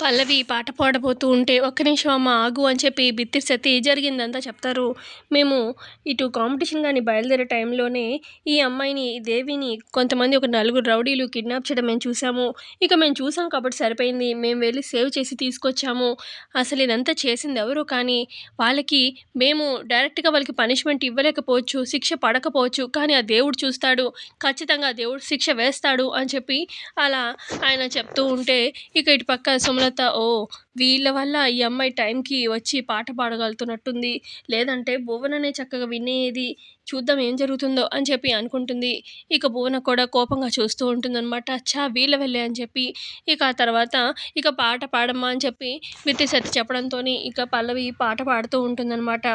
పల్లవి పాట పాడబోతూ ఉంటే ఒక్క నిమిషం అమ్మ ఆగు అని చెప్పి బిత్తిరి సతి జరిగిందంతా చెప్తారు. మేము ఇటు కాంపిటీషన్ కానీ బయలుదేరే టైంలోనే ఈ అమ్మాయిని దేవిని కొంతమంది ఒక నలుగురు రౌడీలు కిడ్నాప్ చేయడం మేము చూసాము. ఇక మేము చూసాం కాబట్టి సరిపోయింది. మేము వెళ్ళి సేవ్ చేసి తీసుకొచ్చాము. అసలు ఇదంతా చేసింది ఎవరు కానీ వాళ్ళకి మేము డైరెక్ట్గా వాళ్ళకి పనిష్మెంట్ ఇవ్వలేకపోవచ్చు శిక్ష పడకపోవచ్చు. కానీ ఆ దేవుడు చూస్తాడు. ఖచ్చితంగా దేవుడు శిక్ష వేస్తాడు అని చెప్పి అలా ఆయన చెప్తూ ఉంటే ఇక ఇటు పక్క సుమల pagkatao వీళ్ళ వల్ల ఈ అమ్మాయి టైంకి వచ్చి పాట పాడగలుగుతున్నట్టుంది. లేదంటే భువననే చక్కగా వినేది చూద్దాం ఏం జరుగుతుందో అని చెప్పి అనుకుంటుంది. ఇక భువన కూడా కోపంగా చూస్తూ ఉంటుందన్నమాట. చా వీళ్ళ వెళ్ళే అని చెప్పి. ఇక ఆ తర్వాత ఇక పాట పాడమ్మా అని చెప్పి మిత్తి సత్తి చెప్పడంతో ఇక పల్లవి పాట పాడుతూ ఉంటుందన్నమాట.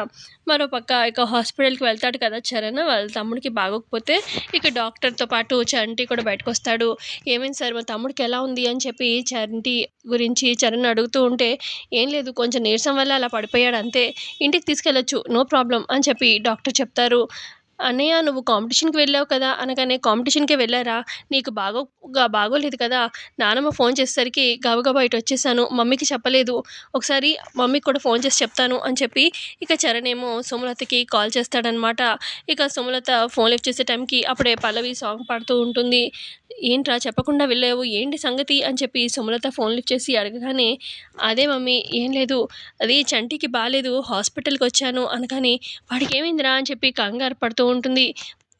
మరోపక్క ఇక హాస్పిటల్కి వెళ్తాడు కదా చరణ్. వాళ్ళ తమ్ముడికి బాగోకపోతే ఇక డాక్టర్తో పాటు చంటి కూడా బయటకు వస్తాడు ఏమైంది సార్ మా తమ్ముడికి ఎలా ఉంది అని చెప్పి చంటి గురించి చరణ్ అడుగుతూ ఉంటే ఏం లేదు కొంచెం నీరసం వల్ల అలా పడిపోయాడు అంతే. ఇంటికి తీసుకెళ్ళొచ్చు నో ప్రాబ్లం అని చెప్పి డాక్టర్ చెప్తారు. అన్నయ్య నువ్వు కాంపిటీషన్కి వెళ్ళావు కదా అనగానే కాంపిటీషన్కి వెళ్ళారా? నీకు బాగో బాగోలేదు కదా? నానమ్మ ఫోన్ చేసేసరికి గబగబా ఇటు వచ్చేసాను. మమ్మీకి చెప్పలేదు. ఒకసారి మమ్మీకి కూడా ఫోన్ చేసి చెప్తాను అని చెప్పి ఇక చరణ్ ఏమో సుమలతకి కాల్ చేస్తాడనమాట. ఇక సుమలత ఫోన్ లిఫ్ట్ చేసే టైంకి అప్పుడే పల్లవి సాంగ్ పాడుతూ ఉంటుంది. ఏంట్రా చెప్పకుండా వెళ్ళావు? ఏంటి సంగతి? అని చెప్పి సుమలత ఫోన్ లిఫ్ట్ చేసి అడగగానే అదే మమ్మీ ఏం లేదు. అది చంటికి బాగాలేదు హాస్పిటల్కి వచ్చాను అనగానే వాడికి ఏమైందిరా? అని చెప్పి కంగారు పడుతూ ఉంటుంది.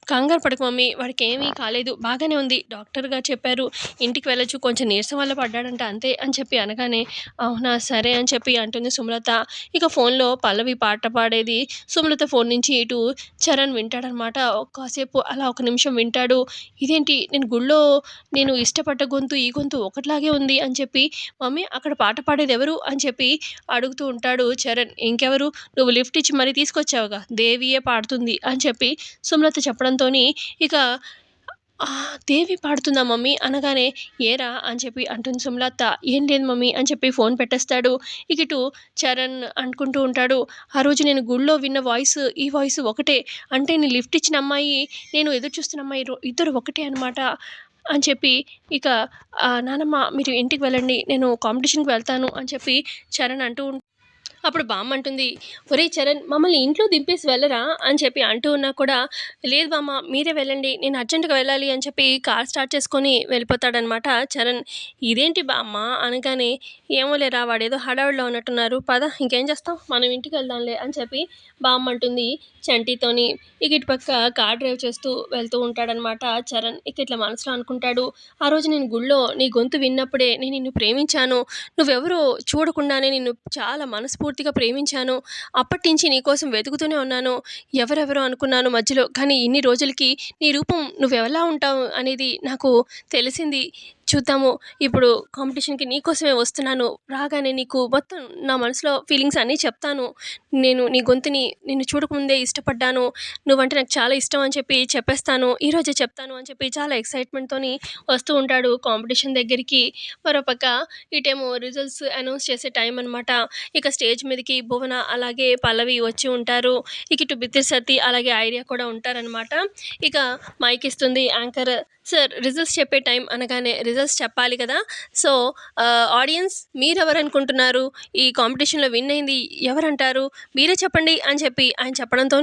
కంగారు పడక మమ్మీ వాడికి ఏమీ కాలేదు. బాగానే ఉంది. డాక్టర్గా చెప్పారు ఇంటికి వెళ్ళొచ్చు కొంచెం నీరసం వల్ల పడ్డాడంట అంతే అని చెప్పి అనగానే అవునా సరే అని చెప్పి అంటుంది సుమలత. ఇక ఫోన్లో పల్లవి పాట పాడేది. సుమలత ఫోన్ నుంచి ఇటు చరణ్ వింటాడనమాట. కాసేపు అలా ఒక నిమిషం వింటాడు. ఇదేంటి నేను గుళ్ళో నేను ఇష్టపడ్డ గొంతు ఈ గొంతు ఒకటిలాగే ఉంది అని చెప్పి మమ్మీ అక్కడ పాట పాడేది ఎవరు అని చెప్పి అడుగుతూ ఉంటాడు చరణ్. ఇంకెవరు? నువ్వు లిఫ్ట్ ఇచ్చి మరీ తీసుకొచ్చావుగా? దేవియే పాడుతుంది అని చెప్పి సుమలత చెప్పడం చెప్పడంతో ఇక దేవి పాడుతుందా మమ్మీ? అనగానే ఏరా అని చెప్పి అంటుంది సుమలత. ఏం లేదు మమ్మీ అని చెప్పి ఫోన్ పెట్టేస్తాడు. ఇక ఇటు చరణ్ అనుకుంటూ ఉంటాడు. ఆ రోజు నేను గుళ్ళో విన్న వాయిస్ ఈ వాయిస్ ఒకటే. అంటే నేను లిఫ్ట్ ఇచ్చిన అమ్మాయి నేను ఎదురు చూస్తున్న అమ్మాయి ఇద్దరు ఒకటే అనమాట అని చెప్పి ఇక నానమ్మ మీరు ఇంటికి వెళ్ళండి. నేను కాంపిటీషన్కి వెళ్తాను అని చెప్పి చరణ్ అంటూ అప్పుడు బామ్మ అంటుంది ఒరే చరణ్ మమ్మల్ని ఇంట్లో దింపేసి వెళ్ళరా? అని చెప్పి అంటూ ఉన్నా కూడా లేదు బామ్మ మీరే వెళ్ళండి నేను అర్జెంటుగా వెళ్ళాలి అని చెప్పి కార్ స్టార్ట్ చేసుకొని వెళ్ళిపోతాడనమాట చరణ్. ఇదేంటి బామ్మ? అనగానే ఏమో లేరా వాడేదో హడావిడిలో ఉన్నట్టున్నారు పద ఇంకేం చేస్తాం? మనం ఇంటికి వెళ్దాంలే అని చెప్పి బామ్మ అంటుంది చంటితోని. ఇక ఇటు పక్క కార్ డ్రైవ్ చేస్తూ వెళ్తూ ఉంటాడనమాట చరణ్. ఇక ఇట్లా మనసులో అనుకుంటాడు ఆ రోజు నేను గుళ్ళో నీ గొంతు విన్నప్పుడే నేను నిన్ను ప్రేమించాను. నువ్వెవరో చూడకుండానే నిన్ను చాలా మనస్ఫూర్తి మనస్ఫూర్తిగా ప్రేమించాను. అప్పటి నుంచి నీకోసం వెతుకుతూనే ఉన్నాను. ఎవరెవరో అనుకున్నాను మధ్యలో. కానీ ఇన్ని రోజులకి నీ రూపం నువ్వెలా ఉంటావు అనేది నాకు తెలిసింది. చూద్దాము. ఇప్పుడు కాంపిటీషన్కి నీకోసమే వస్తున్నాను. రాగానే నీకు మొత్తం నా మనసులో ఫీలింగ్స్ అన్నీ చెప్తాను. నేను నీ గొంతుని నిన్ను చూడకముందే ఇష్టపడ్డాను. నువ్వంటే నాకు చాలా ఇష్టం అని చెప్పి చెప్పేస్తాను. ఈరోజే చెప్తాను అని చెప్పి చాలా ఎక్సైట్మెంట్తోని వస్తూ ఉంటాడు కాంపిటీషన్ దగ్గరికి. మరోపక్క ఇటేమో రిజల్ట్స్ అనౌన్స్ చేసే టైం అనమాట ఇక స్టేజ్ మీదకి భువన అలాగే పల్లవి వచ్చి ఉంటారు. ఇక ఇటు బిత్తిరి సతి అలాగే ఐడియా కూడా ఉంటారనమాట ఇక మైక్ ఇస్తుంది యాంకర్ సార్ రిజల్ట్స్ చెప్పే టైం అనగానే రిజల్ట్స్ చెప్పాలి కదా. సో ఆడియన్స్ మీరెవరు అనుకుంటున్నారు ఈ కాంపిటీషన్లో విన్ అయింది ఎవరంటారు? మీరే చెప్పండి అని చెప్పి ఆయన చెప్పడంతో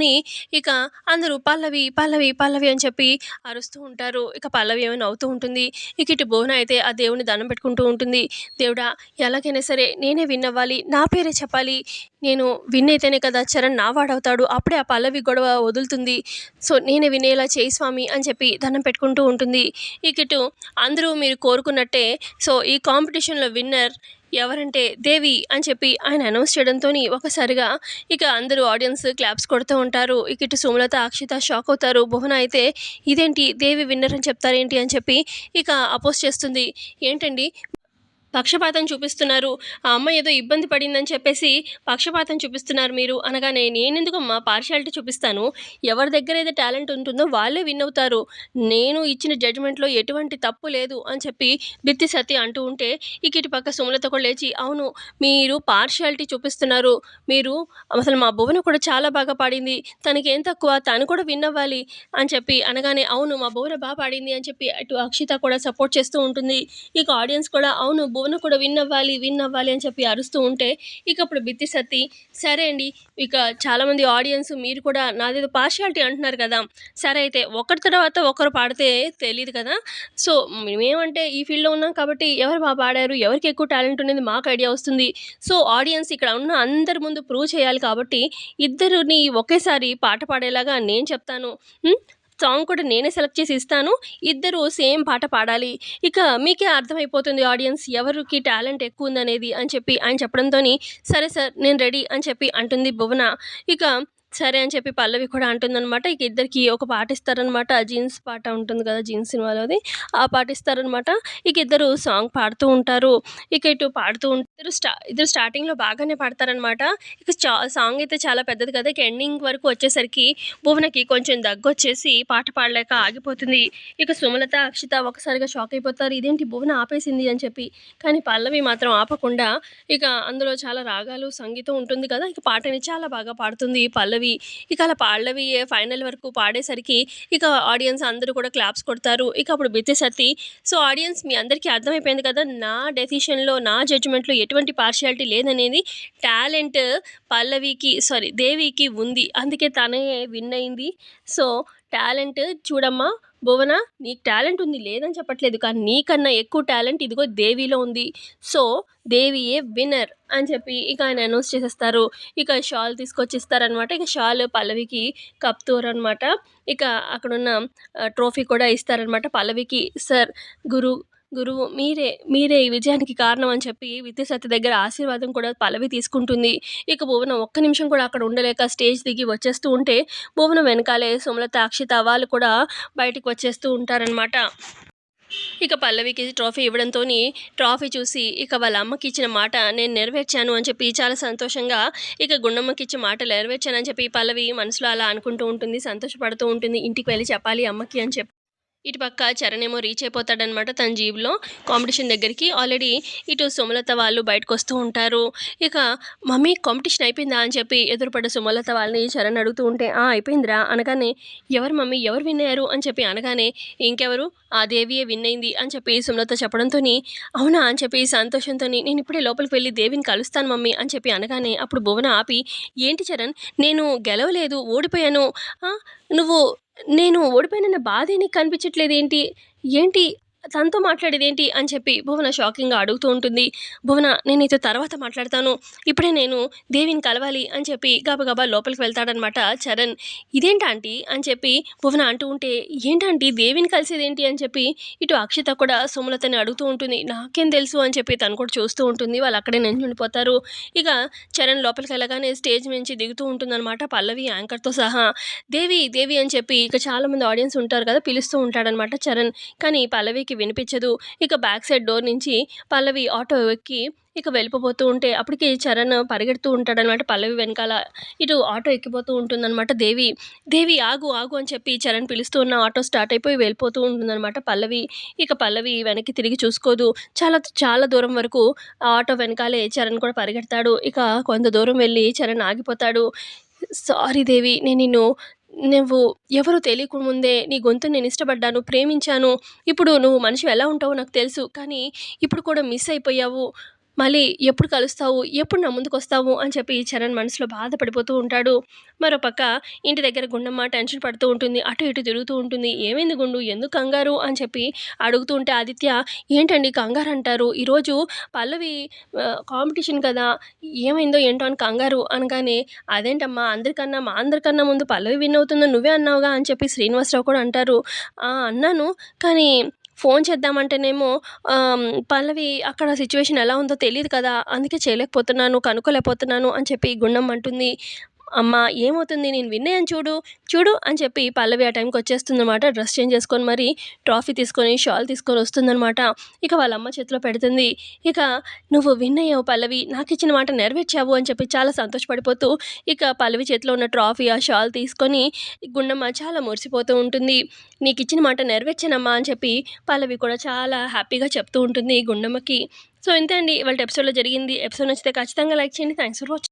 ఇక అందరూ పల్లవి పల్లవి పల్లవి అని చెప్పి అరుస్తూ ఉంటారు. ఇక పల్లవి ఏమైనా అవుతూ ఉంటుంది. ఇక ఇటు భువన అయితే ఆ దేవుని దండం పెట్టుకుంటూ ఉంటుంది. దేవుడా ఎలాగైనా సరే నేనే విన్ అవ్వాలి. నా పేరే చెప్పాలి. నేను విన్ అయితేనే కదా చరణ్ నా వాడవుతాడు. అప్పుడే ఆ పల్లవి గొడవ వదులుతుంది. సో నేనే వినేలా చేయి స్వామి అని చెప్పి దండం పెట్టుకుంటూ ఉంటుంది. ఇకటు అందరూ మీరు కోరుకున్నట్టే. సో ఈ కాంపిటీషన్లో విన్నర్ ఎవరంటే దేవి అని చెప్పి ఆయన అనౌన్స్ చేయడంతో ఒకసారిగా ఇక అందరూ ఆడియన్స్ క్లాప్స్ కొడుతూ ఉంటారు. ఇక ఇటు సుమలత అక్షిత షాక్ అవుతారు. భువన అయితే ఇదేంటి దేవి విన్నర్ అని చెప్తారేంటి అని చెప్పి ఇక అపోజ్ చేస్తుంది. ఏంటండి? పక్షపాతం చూపిస్తున్నారు. ఆ అమ్మాయి ఏదో ఇబ్బంది పడిందని చెప్పేసి పక్షపాతం చూపిస్తున్నారు మీరు అనగానే నేనెందుకమ్మా పార్షియాలిటీ చూపిస్తాను? ఎవరి దగ్గర ఏదో టాలెంట్ ఉంటుందో వాళ్ళే విన్ అవుతారు. నేను ఇచ్చిన జడ్జిమెంట్లో ఎటువంటి తప్పు లేదు అని చెప్పి బిత్తి సతి అంటూ ఉంటే ఇక పక్క సుమలత కూడా లేచి అవును మీరు పార్షియాలిటీ చూపిస్తున్నారు. మీరు అసలు మా భువన కూడా చాలా బాగా పాడింది. తనకి ఏం తక్కువ? తను కూడా విన్ అవ్వాలి. అని చెప్పి అనగానే అవును మా భువన బాగా పాడింది అని చెప్పి అటు అక్షిత కూడా సపోర్ట్ చేస్తూ ఉంటుంది. ఇక ఆడియన్స్ కూడా అవును భువన కూడా విన్ అవ్వాలి విన్ అవ్వాలి అని చెప్పి అరుస్తూ ఉంటే ఇక అప్పుడు బిత్తి సత్తి సరే అండి ఇక చాలామంది ఆడియన్స్ మీరు కూడా నాదేదో పార్షియాలిటీ అంటున్నారు కదా సరే అయితే ఒకరి తర్వాత ఒకరు పాడితే తెలియదు కదా సో మేమంటే ఈ ఫీల్డ్లో ఉన్నాం కాబట్టి ఎవరు బాగా పాడారు ఎవరికి ఎక్కువ టాలెంట్ ఉన్నది మాకు ఐడియా వస్తుంది సో ఆడియన్స్ ఇక్కడ ఉన్న అందరి ముందు ప్రూవ్ చేయాలి కాబట్టి ఇద్దరిని ఒకేసారి పాట పాడేలాగా నేను చెప్తాను సాంగ్ కూడా నేనే సెలెక్ట్ చేసి ఇస్తాను. ఇద్దరు సేమ్ పాట పాడాలి. ఇక మీకే అర్థమైపోతుంది ఆడియన్స్ ఎవరికి టాలెంట్ ఎక్కువ ఉందనేది అని చెప్పి ఆయన చెప్పడంతో సరే సార్ నేను రెడీ అని చెప్పి అంటుంది భువన. ఇక సరే అని చెప్పి పల్లవి కూడా అంటుందన్నమాట. ఇక ఇద్దరికి ఒక పాట ఇస్తారనమాట జీన్స్ పాట ఉంటుంది కదా జీన్స్ సినిమాలోది. ఆ పాట ఇస్తారనమాట ఇక ఇద్దరు సాంగ్ పాడుతూ ఉంటారు. ఇక ఇటు పాడుతూ ఉంటారు స్టా ఇద్దరు స్టార్టింగ్లో బాగానే పాడతారనమాట ఇక చా సాంగ్ అయితే చాలా పెద్దది కదా. ఇక ఎండింగ్ వరకు వచ్చేసరికి భువనకి కొంచెం దగ్గు వచ్చేసి పాట పాడలేక ఆగిపోతుంది. ఇక సుమలత అక్షిత ఒకసారిగా షాక్ అయిపోతారు. ఇదేంటి భువన ఆపేసింది అని చెప్పి. కానీ పల్లవి మాత్రం ఆపకుండా ఇక అందులో చాలా రాగాలు సంగీతం ఉంటుంది కదా. ఇక పాటని చాలా బాగా పాడుతుంది పల్లవి. ఇక అలా పల్లవి ఫైనల్ వరకు పాడేసరికి ఇక ఆడియన్స్ అందరూ కూడా క్లాప్స్ కొడతారు. ఇక అప్పుడు బిత్తిసత్తి సో ఆడియన్స్ మీ అందరికీ అర్థమైపోయింది కదా నా డెసిషన్లో నా జడ్జిమెంట్లో ఎటువంటి పార్షియాలిటీ లేదనేది టాలెంట్ పల్లవికి సారీ దేవికి ఉంది. అందుకే తనే విన్ అయింది. సో టాలెంట్ చూడమ్మా భువన నీకు టాలెంట్ ఉంది లేదని చెప్పట్లేదు కానీ నీకన్నా ఎక్కువ టాలెంట్ ఇదిగో దేవిలో ఉంది. సో దేవి ఏ విన్నర్ అని చెప్పి ఇక ఆయన అనౌన్స్ చేసేస్తారు. ఇక షాల్ తీసుకొచ్చి ఇస్తారనమాట ఇక షాల్ పల్లవికి కప్తూర్ అనమాట ఇక అక్కడున్న ట్రోఫీ కూడా ఇస్తారనమాట పల్లవికి. సార్ గురు గురువు మీరే మీరే ఈ విజయానికి కారణం అని చెప్పి విద్యాసతి దగ్గర ఆశీర్వాదం కూడా పల్లవి తీసుకుంటుంది. ఇక భువనం ఒక్క నిమిషం కూడా అక్కడ ఉండలేక స్టేజ్ దిగి వచ్చేస్తూ ఉంటే భువనం వెనకాలే సుమలత అక్షిత వాళ్ళు కూడా బయటికి వచ్చేస్తూ ఉంటారనమాట ఇక పల్లవికి ట్రోఫీ ఇవ్వడంతో ట్రోఫీ చూసి ఇక వాళ్ళ అమ్మకి ఇచ్చిన మాట నేను నెరవేర్చాను అని చెప్పి చాలా సంతోషంగా ఇక గుండమ్మకి ఇచ్చిన మాట నెరవేర్చానని చెప్పి పల్లవి మనసులో అలా అనుకుంటూ ఉంటుంది సంతోషపడుతూ ఉంటుంది. ఇంటికి వెళ్ళి చెప్పాలి అమ్మకి అని చెప్పి. ఇటు పక్క చరణ్ ఏమో రీచ్ అయిపోతాడనమాట తన జీబులో కాంపిటీషన్ దగ్గరికి ఆల్రెడీ ఇటు సుమలత వాళ్ళు బయటకు వస్తూ ఉంటారు. ఇక మమ్మీ కాంపిటీషన్ అయిపోయిందా? అని చెప్పి ఎదురుపడ్డ సుమలత వాళ్ళని చరణ్ అడుగుతూ ఉంటే ఆ అయిపోయిందిరా. అనగానే ఎవరు మమ్మీ? ఎవరు విన్ అయ్యారు? అని చెప్పి అనగానే ఇంకెవరు? ఆ దేవియే విన్ అయింది. అని చెప్పి సుమలత చెప్పడంతో అవునా? అని చెప్పి సంతోషంతో నేను ఇప్పుడే లోపలికి వెళ్ళి దేవిని కలుస్తాను మమ్మీ. అని చెప్పి అనగానే అప్పుడు భువన ఆపి ఏంటి చరణ్? నేను గెలవలేదు ఓడిపోయాను. నువ్వు నేను ఓడిపోయిన బాధ నీకు కనిపించట్లేదు ఏంటి ఏంటి? తనతో మాట్లాడేది ఏంటి అని చెప్పి భువన షాకింగ్గా అడుగుతూ ఉంటుంది. భువన నేను నీతో తర్వాత మాట్లాడతాను. ఇప్పుడే నేను దేవిని కలవాలి అని చెప్పి గబగబా లోపలికి వెళ్తాడనమాట చరణ్. ఇదేంటంటీ అని చెప్పి భువన అంటూ ఉంటే ఏంటంటీ దేవిని కలిసేది ఏంటి అని చెప్పి ఇటు అక్షిత కూడా సుమలతని అడుగుతూ ఉంటుంది. నాకేం తెలుసు? అని చెప్పి తను కూడా చూస్తూ ఉంటుంది. వాళ్ళు అక్కడే నించుండిపోతారు ఇక చరణ్ లోపలికి వెళ్ళగానే స్టేజ్ నుంచి దిగుతూ ఉంటుందన్నమాట పల్లవి యాంకర్తో సహా. దేవి దేవి అని చెప్పి ఇక చాలామంది ఆడియన్స్ ఉంటారు కదా పిలుస్తూ ఉంటాడనమాట చరణ్. కానీ పల్లవికి వినిపించదు. ఇక బ్యాక్ సైడ్ డోర్ నుంచి పల్లవి ఆటో ఎక్కి ఇక వెళ్ళిపోతూ ఉంటే అప్పటికి చరణ్ పరిగెడుతూ ఉంటాడనమాట పల్లవి వెనకాల. ఇటు ఆటో ఎక్కిపోతూ ఉంటుందన్నమాట దేవి. దేవి ఆగు ఆగు అని చెప్పి చరణ్ పిలుస్తూ ఉన్న ఆటో స్టార్ట్ అయిపోయి వెళ్ళిపోతూ ఉంటుందన్నమాట పల్లవి. ఇక పల్లవి వెనక్కి తిరిగి చూసుకోదు. చాలా చాలా దూరం వరకు ఆటో వెనకాలే చరణ్ కూడా పరిగెడతాడు. ఇక కొంత దూరం వెళ్ళి చరణ్ ఆగిపోతాడు. సారీ దేవి నేను నిన్ను నువ్వు ఎవరు తెలియక ముందే నీ గొంతు నేను ఇష్టపడ్డాను ప్రేమించాను. ఇప్పుడు నువ్వు మనిషి ఎలా ఉంటావో నాకు తెలుసు. కానీ ఇప్పుడు కూడా మిస్ అయిపోయావు. మళ్ళీ ఎప్పుడు కలుస్తావు? ఎప్పుడు నా ముందుకు వస్తావు? అని చెప్పి చరణ్ మనసులో బాధపడిపోతూ ఉంటాడు. మరోపక్క ఇంటి దగ్గర గుండమ్మ టెన్షన్ పడుతూ ఉంటుంది. అటు ఇటు తిరుగుతూ ఉంటుంది. ఏమైంది గుండు? ఎందుకు కంగారు? అని చెప్పి అడుగుతూ ఉంటే ఆదిత్య ఏంటండి కంగారు అంటారు? ఈరోజు పల్లవి కాంపిటీషన్ కదా. ఏమైందో ఏంటో అని కంగారు అనగానే అదేంటమ్మా? అందరికన్నా మా అందరికన్నా ముందు పల్లవి విన్ అవుతుందో నువ్వే అన్నావుగా? అని చెప్పి శ్రీనివాసరావు కూడా అంటారు. అన్నాను. కానీ ఫోన్ చేద్దామంటేనేమో పల్లవి అక్కడ సిచ్యువేషన్ ఎలా ఉందో తెలియదు కదా అందుకే చేయలేకపోతున్నాను కనుక్కోలేకపోతున్నాను అని చెప్పి గుండం అంటుంది. అమ్మ ఏమవుతుంది? నేను విన్నాయని చూడు. చూడు అని చెప్పి పల్లవి ఆ టైంకి వచ్చేస్తుందన్నమాట. డ్రెస్ చేంజ్ చేసుకొని మరి ట్రాఫీ తీసుకొని షాల్ తీసుకొని వస్తుందన్నమాట. ఇక వాళ్ళ అమ్మ చేతిలో పెడుతుంది. ఇక నువ్వు విన్నయ్యావు పల్లవి నాకు ఇచ్చిన మాట నెరవేర్చావు అని చెప్పి చాలా సంతోషపడిపోతూ ఇక పల్లవి చేతిలో ఉన్న ట్రాఫీ ఆ షాల్ తీసుకొని గుండమ్మ చాలా మురిసిపోతూ ఉంటుంది. నీకు ఇచ్చిన మాట నెరవేర్చానమ్మా అని చెప్పి పల్లవి కూడా చాలా హ్యాపీగా చెప్తూ ఉంటుంది గుండమ్మకి. సో ఇంతే అండి. ఇవాళ ఎపిసోడ్లో జరిగింది. ఎపిసోడ్ నచ్చితే ఖచ్చితంగా లైక్ చేయండి. Thanks for watching